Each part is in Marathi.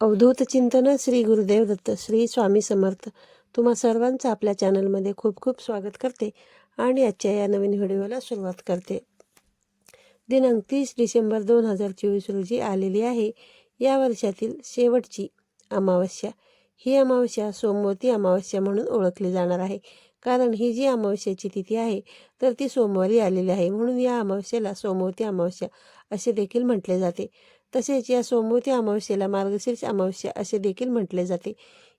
अवधूत चिंतन श्री गुरुदेव दत्त श्री स्वामी समर्थ. तुम्हा सर्वांचं आपल्या चॅनलमध्ये खूप खूप स्वागत करते आणि आजच्या या नवीन व्हिडिओला सुरुवात करते. दिनांक तीस डिसेंबर दोन हजार चोवीस रोजी आलेली आहे. या वर्षातील शेवटची अमावस्या. ही अमावस्या सोमवती अमावस्या म्हणून ओळखली जाणार आहे. कारण ही जी अमावस्याची तिथी आहे तर ती सोमवारी आलेली आहे. म्हणून या अमावस्येला सोमवती अमावस्या असे देखील म्हटले जाते. तसेच या सोमवती अमावस्येला मार्गशीर्ष अमावस्या असे देखील म्हटले जाते.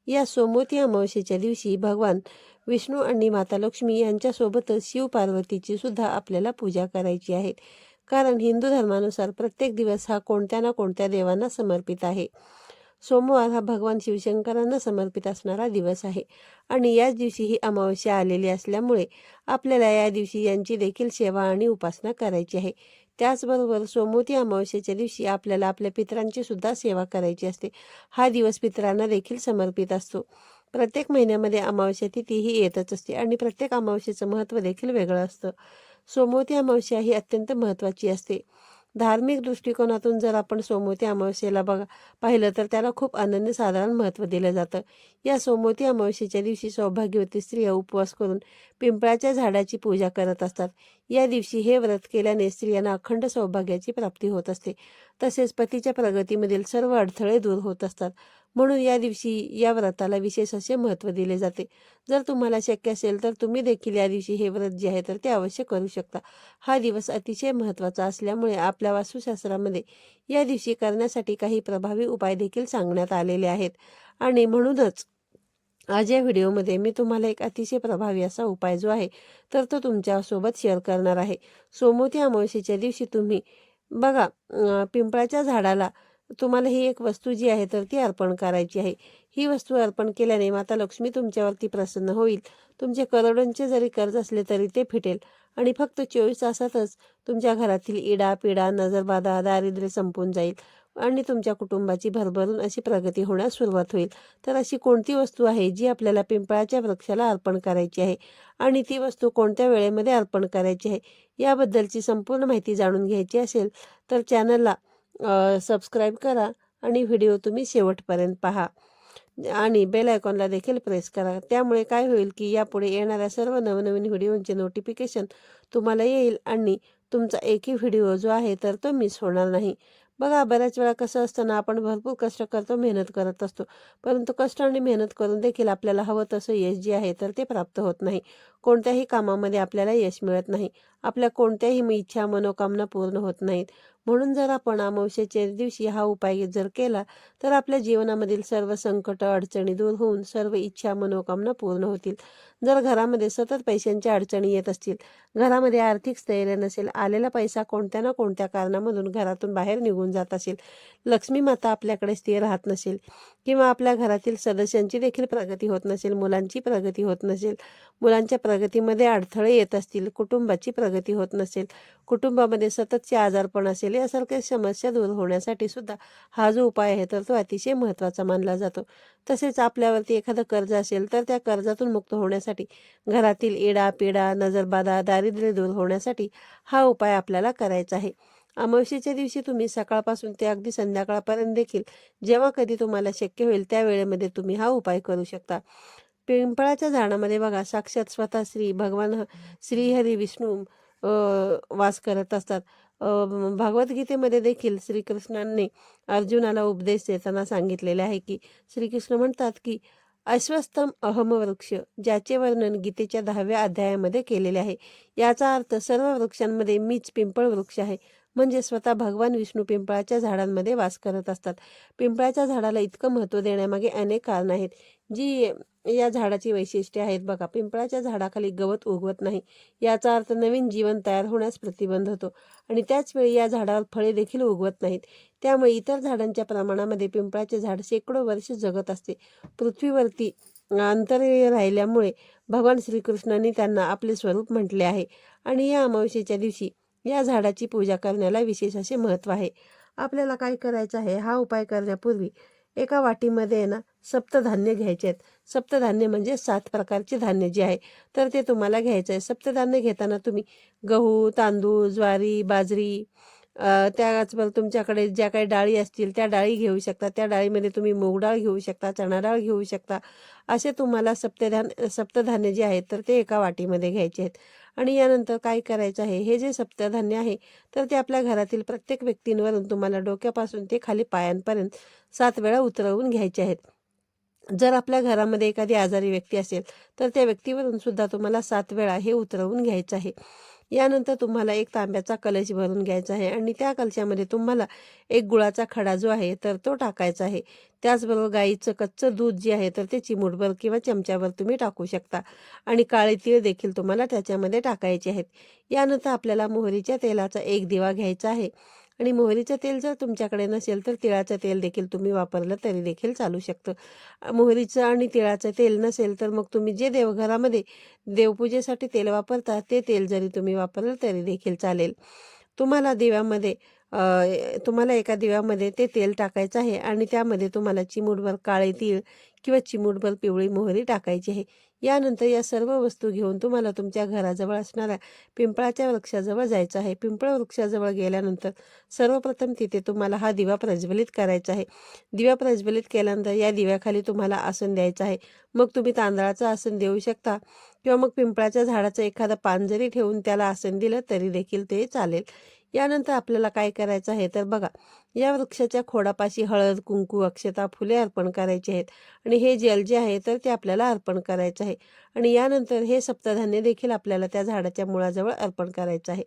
या सोमवती अमावस्येच्या दिवशी भगवान विष्णू आणि माता लक्ष्मी यांच्यासोबतच शिव पार्वतीची सुद्धा आपल्याला पूजा करायची आहे. कारण हिंदू धर्मानुसार प्रत्येक दिवस हा कोणत्या ना कोणत्या देवांना समर्पित आहे. सोमवार हा भगवान शिवशंकरांना समर्पित असणारा दिवस आहे. आणि याच दिवशी ही अमावस्या आलेली असल्यामुळे आपल्याला या दिवशी यांची देखील सेवा आणि उपासना करायची आहे. त्याचबरोबर सोमवती अमावस्येच्या दिवशी आपल्याला आपल्या पित्रांची सुद्धा सेवा करायची असते. हा दिवस पितरांना देखील समर्पित असतो. प्रत्येक महिन्यामध्ये अमावस्या तिथी ही येतच असते आणि प्रत्येक अमावस्येचं महत्त्व देखील वेगळं असतं. सोमवती अमावस्या ही अत्यंत महत्त्वाची असते. धार्मिक दृष्टिकोनातून जर आपण सोमवती अमावस्येला बघा पाहिलं तर त्याला खूप अनन्यसाधारण महत्त्व दिलं जातं. या सोमवती अमावस्येच्या दिवशी सौभाग्यवती स्त्रिया उपवास करून पिंपळाच्या झाडाची पूजा करत असतात. या दिवशी हे व्रत केल्याने स्त्रियांना अखंड सौभाग्याची प्राप्ती होत असते. तसेच पतीच्या प्रगतीमधील सर्व अडथळे दूर होत असतात. म्हणून या दिवशी या व्रताला विशेष असे महत्त्व दिले जाते. जर तुम्हाला शक्य असेल तर तुम्ही देखील या दिवशी हे व्रत जे आहे तर ते अवश्य करू शकता. हा दिवस अतिशय महत्त्वाचा असल्यामुळे आपल्या वास्तुशास्त्रामध्ये या दिवशी करण्यासाठी काही प्रभावी उपाय देखील सांगण्यात आलेले आहेत. आणि म्हणूनच आज या व्हिडिओमध्ये मी तुम्हाला एक अतिशय प्रभावी असा उपाय जो आहे तर तो तुमच्यासोबत शेअर करणार आहे. सोमवती अमावस्येच्या दिवशी तुम्ही बघा पिंपळाच्या झाडाला तुम्हाला ही एक वस्तू जी आहे तर ती अर्पण करायची आहे. ही वस्तू अर्पण केल्याने माता लक्ष्मी तुमच्यावरती प्रसन्न होईल. तुमचे करोडांचे जरी कर्ज असले तरी ते फिटेल. आणि फक्त चोवीस तासातच तुमच्या घरातील इडा पिडा नजरबाधा दारिद्र्य संपून जाईल आणि तुमच्या कुटुंबाची भरभरून अशी प्रगती होण्यास सुरुवात होईल. तर अशी कोणती वस्तू आहे जी आपल्याला पिंपळाच्या वृक्षाला अर्पण करायची आहे? आणि ती वस्तू कोणत्या वेळेमध्ये अर्पण करायची आहे? याबद्दलची संपूर्ण माहिती जाणून घ्यायची असेल तर चॅनलला सबस्क्राईब करा आणि व्हिडिओ तुम्ही शेवटपर्यंत पहा. आणि बेल आयकॉनला देखील प्रेस करा. त्यामुळे काय होईल की यापुढे येणाऱ्या सर्व नवनवीन व्हिडिओंचे नोटिफिकेशन तुम्हाला येईल आणि तुमचा एकही व्हिडिओ जो आहे तर तो मिस होणार नाही. बघा बऱ्याच वेळा कसं असताना आपण भरपूर कष्ट करतो मेहनत करत असतो. परंतु कष्ट आणि मेहनत करून देखील आपल्याला हवं तसं यश जे आहे तर ते प्राप्त होत नाही. कोणत्याही कामामध्ये आपल्याला यश मिळत नाही. आपल्या कोणत्याही इच्छा मनोकामना पूर्ण होत नाहीत. म्हणून जर आपण अमावस्येच्या दिवशी हा उपाय जर केला तर आपल्या जीवनामधील सर्व संकट अडचणी दूर होऊन सर्व इच्छा मनोकामना पूर्ण होतील. जर घरामध्ये सतत पैशांच्या अडचणी येत असतील घरामध्ये आर्थिक स्थैर्य नसेल आलेला पैसा कोणत्या ना कोणत्या कारणामधून घरातून बाहेर निघून जात असेल लक्ष्मी माता आपल्याकडे स्थिर राहत नसेल किंवा आपल्या घरातील सदस्यांची देखील प्रगती होत नसेल मुलांची प्रगती होत नसेल मुलांच्या प्रगतीमध्ये अडथळे येत असतील कुटुंबाची प्रगती होत नसेल कुटुंबामध्ये सततचे आजारपण असेल यासारख्या समस्या दूर होण्यासाठी सुद्धा हा जो उपाय आहे तर तो अतिशय महत्त्वाचा मानला जातो. तसेच आपल्यावरती एखादं कर्ज असेल तर त्या कर्जातून मुक्त होण्यासाठी घरातील एडा पेडा नजरबाधा दारिद्र्य दूर होण्यासाठी हा उपाय आपल्याला करायचा आहे. अमावस्येच्या दिवशी तुम्ही सकाळपासून ते अगदी संध्याकाळपर्यंत देखील जेव्हा कधी तुम्हाला शक्य होईल त्या वेळेमध्ये तुम्ही हा उपाय करू शकता. पिंपळाच्या झाडामध्ये बघा साक्षात स्वतः श्री भगवान श्रीहरी विष्णू वास करत असतात. भगवद्गीतेमध्ये देखील श्रीकृष्णांनी अर्जुनाला उपदेश देताना सांगितलेले आहे की श्रीकृष्ण म्हणतात की अश्वस्तम अहमवृक्ष ज्याचे वर्णन गीतेच्या दहाव्या अध्यायामध्ये केलेले आहे. याचा अर्थ सर्व वृक्षांमध्ये मीच पिंपळ वृक्ष आहे. म्हणजे स्वतः भगवान विष्णू पिंपळाच्या झाडांमध्ये वास करत असतात. पिंपळाच्या झाडाला इतकं महत्त्व देण्यामागे अनेक कारणं आहेत. जी या झाडाची वैशिष्ट्ये आहेत बघा. पिंपळाच्या झाडाखाली गवत उगवत नाही. याचा अर्थ नवीन जीवन तयार होण्यास प्रतिबंध होतो. आणि त्याचवेळी या झाडावर फळे देखील उगवत नाहीत. त्यामुळे इतर झाडांच्या प्रमाणामध्ये पिंपळाचे झाड शेकडो वर्ष जगत असते. पृथ्वीवरती अंतर राहिल्यामुळे भगवान श्रीकृष्णांनी त्यांना आपले स्वरूप म्हटले आहे. आणि या अमावस्येच्या दिवशी या झाडाची पूजा करण्याला विशेष असे महत्त्व आहे. आपल्याला काय करायचं आहे? हा उपाय करण्यापूर्वी एका वाटीमध्ये ना सप्तधान्य घ्यायचे आहेत. सप्तधान्य म्हणजे सात प्रकारचे धान्य जे आहे तर ते तुम्हाला घ्यायचं आहे. सप्तधान्य घेताना तुम्ही गहू तांदूळ ज्वारी बाजरी त्याचबरोबर तुमच्याकडे ज्या काही डाळी असतील त्या डाळी घेऊ शकता. त्या डाळीमध्ये तुम्ही मूग डाळ घेऊ शकता चणा डाळ घेऊ शकता. असे तुम्हाला सप्तधान्य सप्तधान्य जे आहेत तर ते एका वाटीमध्ये घ्यायचे आहेत. आणि यानंतर काय करायचं आहे? हे जे सप्तधान्य आहे तर ते आपल्या घरातील प्रत्येक व्यक्तींवरून तुम्हाला डोक्यापासून ते खाली पायांपर्यंत सात वेळा उतरवून घ्यायचे आहेत. जर आपल्या घरामध्ये एखादी आजारी व्यक्ती असेल तर त्या व्यक्तीवरून सुद्धा तुम्हाला सात वेळा हे उतरवून घ्यायचं आहे. यानंतर तुम्हाला एक तांब्याचा कलश भरून घ्यायचा आहे आणि त्या कलशामध्ये तुम्हाला एक गुळाचा खडा जो आहे तर तो टाकायचा आहे. त्याचबरोबर गाईचं कच्चं दूध जे आहे तर ते चिमूटभर किंवा चमच्यावर तुम्ही टाकू शकता आणि काळे तीळ देखील तुम्हाला त्याच्यामध्ये टाकायचे आहेत. यानंतर आपल्याला मोहरीच्या तेलाचा एक दिवा घ्यायचा आहे. आणि मोहरीचं तेल जर तुमच्याकडे नसेल तर तिळाचं तेल देखील तुम्ही वापरलं तरी देखील चालू शकतं. मोहरीचं आणि तिळाचं तेल नसेल तर मग तुम्ही जे देवघरामध्ये देवपूजेसाठी तेल वापरता ते तेल जरी तुम्ही वापरलं तरी देखील चालेल. तुम्हाला दिव्यामध्ये तुम्हाला एका दिव्यामध्ये ते तेल टाकायचं आहे आणि त्यामध्ये तुम्हाला चिमूटभर काळे तीळ किंवा चिमूटभर पिवळी मोहरी टाकायची आहे. यानंतर या सर्व वस्तू घेऊन तुम्हाला तुमच्या घराजवळ असणाऱ्या पिंपळाच्या वृक्षाजवळ जायचं आहे. पिंपळ वृक्षाजवळ गेल्यानंतर सर्वप्रथम तिथे तुम्हाला हा दिवा प्रज्वलित करायचा आहे. दिवा प्रज्वलित केल्यानंतर या दिव्याखाली तुम्हाला आसन द्यायचं आहे. मग तुम्ही तांदळाचं आसन देऊ शकता किंवा मग पिंपळाच्या झाडाचं एखादं पान जरी ठेवून त्याला आसन दिलं तरी देखील ते चालेल. यानंतर आपल्याला काय करायचं आहे? तर बघा या वृक्षाच्या खोडापाशी हळद कुंकू अक्षता फुले अर्पण करायची आहेत. आणि हे जल जे आहे तर ते आपल्याला अर्पण करायचं आहे. आणि यानंतर हे सप्तधान्य देखील आपल्याला त्या झाडाच्या मुळाजवळ अर्पण करायचं आहे.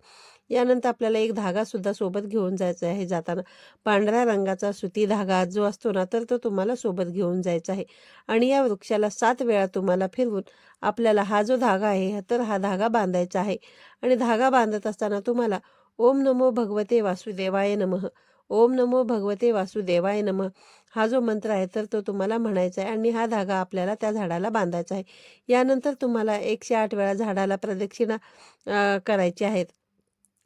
यानंतर आपल्याला एक धागा सुद्धा सोबत घेऊन जायचा आहे जाताना. पांढऱ्या रंगाचा सुती धागा जो असतो ना तर तो तुम्हाला सोबत घेऊन जायचा आहे. आणि या वृक्षाला सात वेळा तुम्हाला फिरवून आपल्याला हा जो धागा आहे तर हा धागा बांधायचा आहे. आणि धागा बांधत असताना तुम्हाला ओम नमो भगवते वासुदेवाय नमः. ओम नमो भगवते वासुदेवाय नमः. हा जो मंत्र आहे तर तो तुम्हाला म्हणायचा आहे आणि हा धागा आपल्याला त्या झाडाला बांधायचा आहे. यानंतर तुम्हाला एकशे आठ वेळा झाडाला प्रदक्षिणा करायची आहेत.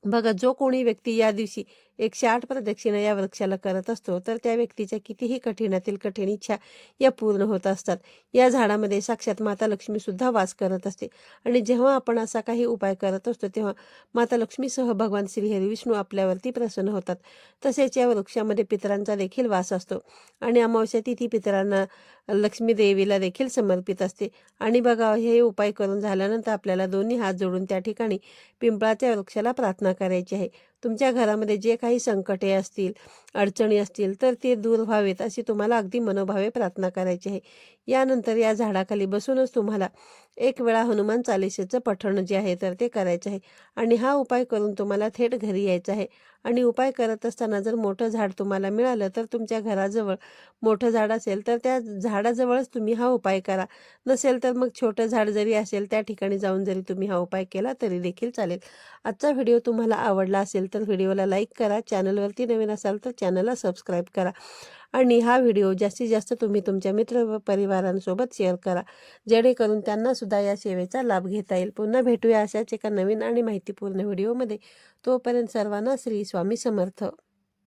बघा जो कोणी व्यक्ती या दिवशी एकशे आठ प्रदक्षिणा या वृक्षाला करत असतो तर त्या व्यक्तीच्या कितीही कठीणातील कठीण इच्छा या पूर्ण होत असतात. या झाडामध्ये साक्षात माता लक्ष्मी सुद्धा वास करत असते. आणि जेव्हा आपण असा काही उपाय करत असतो तेव्हा माता लक्ष्मीसह भगवान श्रीहरी विष्णू आपल्यावरती प्रसन्न होतात. तसेच या वृक्षामध्ये पितरांचा देखील वास असतो. आणि अमावस्या तिथी पितरांना लक्ष्मी देवीला देखील समर्पित असते. आणि बघा हे उपाय करून झाल्यानंतर आपल्याला दोन्ही हात जोडून त्या ठिकाणी पिंपळाच्या वृक्षाला प्रार्थना करायची आहे. तुमच्या घरामध्ये जे काही संकटे असतील अडचणी असतील तर ते दूर व्हावेत अशी तुम्हाला अगदी मनोभावे प्रार्थना करायची आहे. यानंतर या झाडाखाली बसूनच तुम्हाला एक वेळा हनुमान चालिसेचं पठण जे आहे तर ते करायचं आहे. आणि हा उपाय करून तुम्हाला थेट घरी यायचं आहे. आणि उपाय करत असताना जर मोठं झाड तुम्हाला मिळालं तर तुमच्या घराजवळ मोठं झाड असेल तर त्या झाडाजवळच तुम्ही हा उपाय करा. नसेल तर मग छोटं झाड जरी असेल त्या ठिकाणी जाऊन जरी तुम्ही हा उपाय केला तरी देखील चालेल. आजचा व्हिडिओ तुम्हाला आवडला असेल तर व्हिडिओला लाईक करा. चॅनलवरती नवीन असाल तर चॅनलला सबस्क्राईब करा. आणि हा व्हिडिओ जास्तीत जास्त तुम्ही तुमच्या मित्र व परिवारांसोबत शेअर करा. जेणेकरून त्यांना सुद्धा या सेवेचा लाभ घेता येईल. पुन्हा भेटूया अशाच एका नवीन आणि माहितीपूर्ण व्हिडिओमध्ये. तोपर्यंत सर्वांना श्री स्वामी समर्थ.